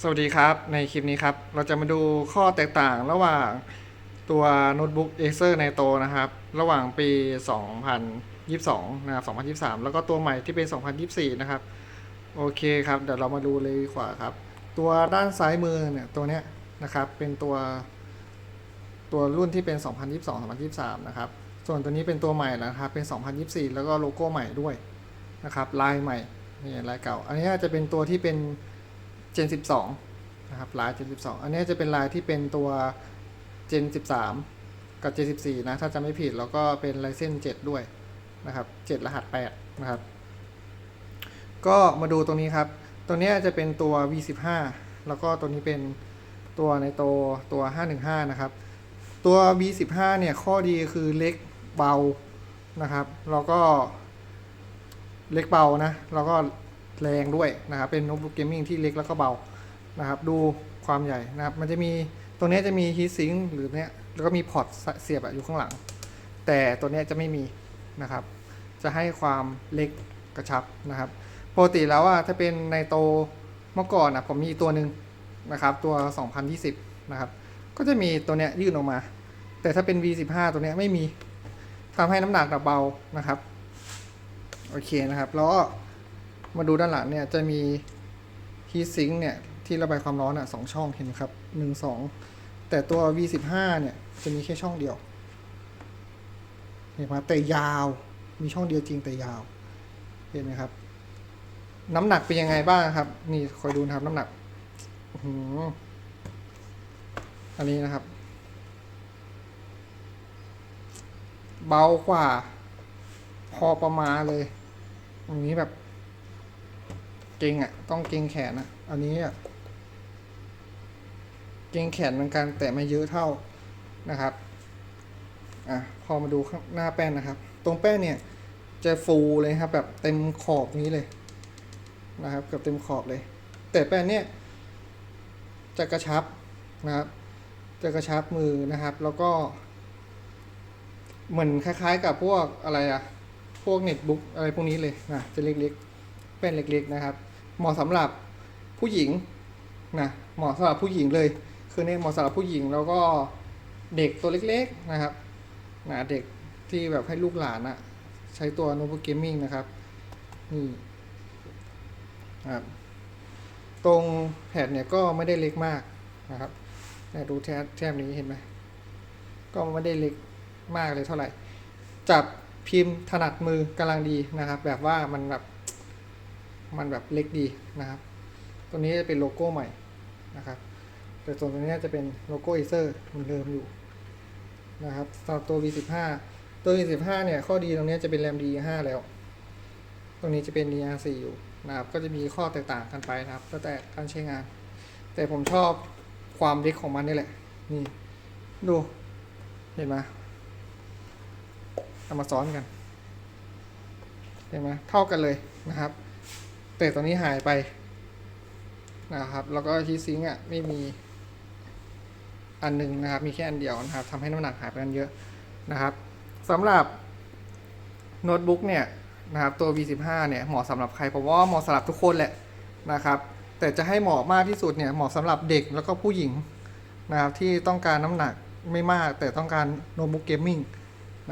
สวัสดีครับ ในคลิปนี้ครับ เราจะมาดูข้อแตกต่างระหว่างตัวโน้ตบุ๊ก Acer Nitro นะครับ ระหว่างปี 2022 นะครับ 2023 แล้วก็ตัวใหม่ที่เป็น 2024 นะครับ โอเคครับ เดี๋ยวเรามาดูเลยดีกว่าครับ ตัวด้านซ้ายมือเนี่ยตัวเนี้ยนะครับเป็นตัวตัวรุ่นที่เป็น 2022 2023 นะครับ ส่วนตัวนี้เป็นตัวใหม่แล้วนะครับ เป็น 2024 แล้วก็โลโก้ใหม่ด้วยนะครับ ลายใหม่นี่ลายเก่า อันนี้จะเป็นตัวที่เป็น Gen 12 นะครับลาย Gen 12 อันนี้จะเป็นลายที่เป็นตัว Gen 13 กับ Gen 14 นะ ถ้าจะไม่ผิด แล้วก็เป็น Ryzen 7ด้วยนะครับ 7 รหัส 8 นะครับ ก็มาดูตรงนี้ครับ ตัวนี้จะเป็นตัว V15 แล้วก็ตัวนี้เป็นตัวในตัวตัว 515 นะครับ ตัว V15 เนี่ย ข้อดีคือเล็กเบานะครับ แล้วก็เล็กเบานะ แล้วก็ แรงด้วยนะครับ เป็นโน้ตบุ๊กเกมมิ่งที่เล็กแล้วก็เบานะครับ ดูความใหญ่นะครับ มันจะมีตรงนี้จะมีฮีทซิงหรือเนี้ยแล้วก็มีพอร์ตเสียบอยู่ข้างหลัง แต่ตัวนี้จะไม่มีนะครับ จะให้ความเล็กกระชับนะครับปกติแล้วอะถ้าเป็นในโตเมื่อก่อนอะผมมีตัวหนึ่งนะครับ ตัว 2020 นะครับ ก็จะมีตัวเนี้ยยื่นออกมา แต่ถ้าเป็น V15 ตัวเนี้ยไม่มีทำให้น้ำหนักเบานะครับ โอเคนะครับ แล้วก็ มาดูด้านหลังเนี่ยจะมีฮีทซิงค์เนี่ยที่ระบายความร้อนอะสองช่องเห็นไหมครับหนึ่งสองแต่ตัว V15 เนี่ยจะมีแค่ช่องเดียวเห็นไหมแต่ยาวมีช่องเดียวจริงแต่ยาว เห็นไหมครับ น้ำหนักเป็นยังไงบ้างครับ นี่คอยดูนะครับน้ำหนักอืออันนี้นะครับ เบากว่า พอประมาณเลย อันนี้แบบ ก่งอะ ต้องเก่งแขนอะ อันนี้อะ เก่งแขนเหมือนกันแต่ไม่เยอะเท่านะครับ อะ พอมาดูข้างหน้าแป้นนะครับ ตรงแป้นเนี่ย จะฟูเลยครับ แบบเต็มขอบนี้เลยนะครับ เกือบเต็มขอบเลย แต่แป้นเนี่ยจะกระชับนะครับ จะกระชับมือนะครับ แล้วก็ เหมือนคล้ายๆ กับพวกอะไรอะพวกเน็ตบุ๊กอะไรพวกนี้เลยนะจะเล็กๆ เป็นเล็กๆนะครับ เหมาะสำหรับผู้หญิงนะเหมาะสำหรับผู้หญิงเลยคือเนี่ยเหมาะสำหรับผู้หญิงแล้วก็เด็กตัวเล็กๆนะครับนะเด็กที่แบบให้ลูกหลานอะใช้ตัวโน้ตบุ๊กเกมมิ่งนะครับนี่ครับตรงแผ่นเนี่ยก็ไม่ได้เล็กมากนะครับเนี่ยดูแทบแทบนี้เห็นไหมก็ไม่ได้เล็กมากเลยเท่าไหร่ จับพิมพ์ถนัดมือกำลังดีนะครับ แบบว่ามันแบบ มันแบบเล็กดีนะครับ ตัวนี้จะเป็นโลโก้ใหม่นะครับ แต่ส่วนตัวนี้จะเป็นโลโก้เอเซอร์มันเดิมอยู่นะครับสำหรับตัว V15 ตัว V15 เนี่ยข้อดีตรงนี้จะเป็น RAM D5 แล้ว ตรงนี้จะเป็น DR4 อยู่นะครับ ก็จะมีข้อแตกต่างกันไปนะครับแล้วแต่การใช้งาน แต่ผมชอบความเล็กของมันนี่แหละ นี่ ดูเห็นไหมเอามาซ้อนกัน เห็นไหมเท่ากันเลยนะครับ แต่ตัวนี้หายไปนะครับ แล้วก็ฮีทซิงค์อะไม่มีอันหนึ่งนะครับ มีแค่อันเดียวนะครับทำให้น้ำหนักหายไปกันเยอะนะครับสำหรับโน้ตบุ๊กเนี่ยนะครับตัว V15 เนี่ยเหมาะสำหรับใครผมว่าเหมาะสำหรับทุกคนแหละนะครับ แต่จะให้เหมาะมากที่สุดเนี่ยเหมาะสำหรับเด็กแล้วก็ผู้หญิงนะครับที่ต้องการน้ำหนักไม่มากแต่ต้องการโน้ตบุ๊กเกมมิ่ง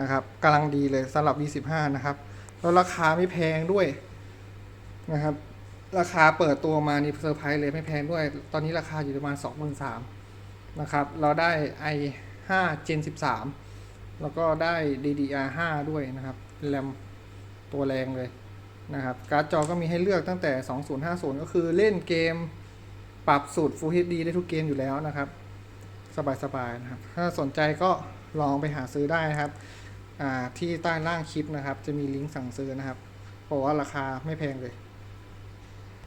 นะครับกำลังดีเลยสำหรับ V15 นะครับ แล้วราคาไม่แพงด้วย นะครับ ราคาเปิดตัวมานี่เซอร์ไพรส์เลยไม่แพงด้วย ตอนนี้ราคาอยู่ประมาณ 23,000นะครับ เราได้ i5 Gen 13 แล้วก็ได้ DDR5 ด้วยนะครับแรมตัวแรงเลยนะครับ การ์ดจอก็มีให้เลือกตั้งแต่ 2050 ก็คือเล่นเกมปรับสูตร Full HD ได้ทุกเกมอยู่แล้วนะครับ สบายๆนะครับ ถ้าสนใจก็ลองไปหาซื้อได้นะครับที่ใต้ล่างคลิปนะครับ จะมีลิงก์สั่งซื้อนะครับบอกว่าราคาไม่แพงเลย